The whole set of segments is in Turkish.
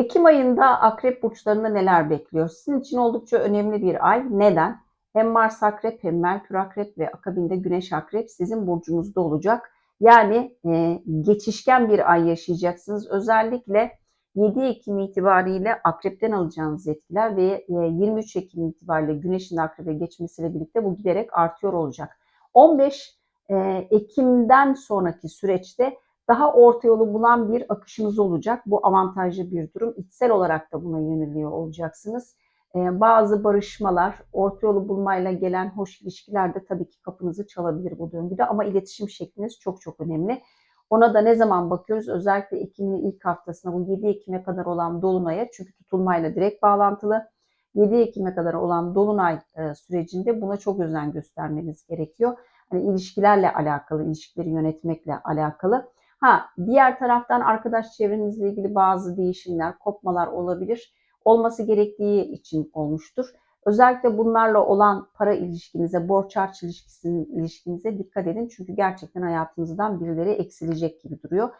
Ekim ayında akrep burçlarında neler bekliyor? Sizin için oldukça önemli bir ay. Neden? Hem Mars akrep hem Merkür akrep ve akabinde Güneş akrep sizin burcunuzda olacak. Yani e, geçişken bir ay yaşayacaksınız. Özellikle 7 Ekim itibariyle akrepten alacağınız etkiler ve e, 23 Ekim itibariyle Güneş'in akrebe geçmesiyle birlikte bu giderek artıyor olacak. 15 e, Ekim'den sonraki süreçte daha orta yolu bulan bir akışınız olacak. Bu avantajlı bir durum. İçsel olarak da buna yöneliyor olacaksınız. Ee, bazı barışmalar, orta yolu bulmayla gelen hoş ilişkiler de tabii ki kapınızı çalabilir bu döngüde ama iletişim şekliniz çok çok önemli. Ona da ne zaman bakıyoruz? Özellikle Ekim'in ilk haftasına bu 7 Ekim'e kadar olan Dolunay'a çünkü tutulmayla direkt bağlantılı. 7 Ekim'e kadar olan Dolunay e, sürecinde buna çok özen göstermeniz gerekiyor. Hani ilişkilerle alakalı, ilişkileri yönetmekle alakalı. Ha, diğer taraftan arkadaş çevrenizle ilgili bazı değişimler, kopmalar olabilir. Olması gerektiği için olmuştur. Özellikle bunlarla olan para ilişkinize, borç harç ilişkinize dikkat edin. Çünkü gerçekten hayatınızdan birileri eksilecek gibi duruyor.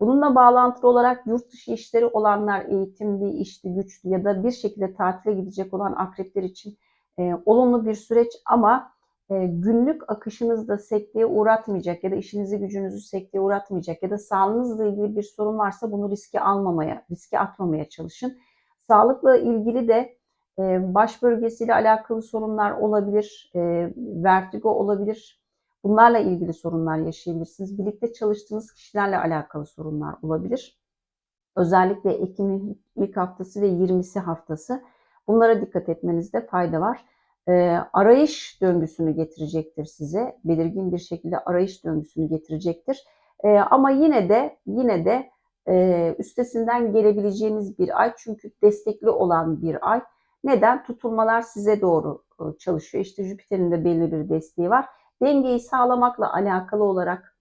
Bununla bağlantılı olarak yurt dışı işleri olanlar, eğitimli, işli, güçlü ya da bir şekilde tatile gidecek olan akrepler için e, olumlu bir süreç ama günlük akışınızda sekteye uğratmayacak ya da işinizi gücünüzü sekteye uğratmayacak ya da sağlığınızla ilgili bir sorun varsa bunu riske almamaya, riske atmamaya çalışın. Sağlıkla ilgili de e, baş bölgesiyle alakalı sorunlar olabilir, e, vertigo olabilir. Bunlarla ilgili sorunlar yaşayabilirsiniz. Birlikte çalıştığınız kişilerle alakalı sorunlar olabilir. Özellikle Ekim'in ilk haftası ve 20'si haftası. Bunlara dikkat etmenizde fayda var e, arayış döngüsünü getirecektir size. Belirgin bir şekilde arayış döngüsünü getirecektir. E, ama yine de yine de e, üstesinden gelebileceğiniz bir ay çünkü destekli olan bir ay. Neden? Tutulmalar size doğru e, çalışıyor. İşte Jüpiter'in de belli bir desteği var. Dengeyi sağlamakla alakalı olarak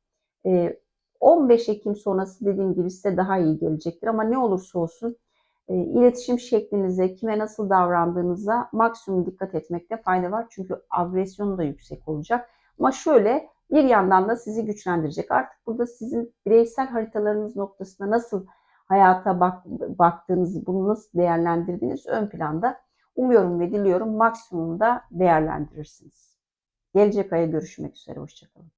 e, 15 Ekim sonrası dediğim gibi size daha iyi gelecektir. Ama ne olursa olsun iletişim şeklinize, kime nasıl davrandığınıza maksimum dikkat etmekte fayda var. Çünkü agresyonu da yüksek olacak. Ama şöyle bir yandan da sizi güçlendirecek. Artık burada sizin bireysel haritalarınız noktasında nasıl hayata bak, baktığınızı, bunu nasıl değerlendirdiğiniz ön planda. Umuyorum ve diliyorum maksimumda değerlendirirsiniz. Gelecek aya görüşmek üzere. Hoşçakalın.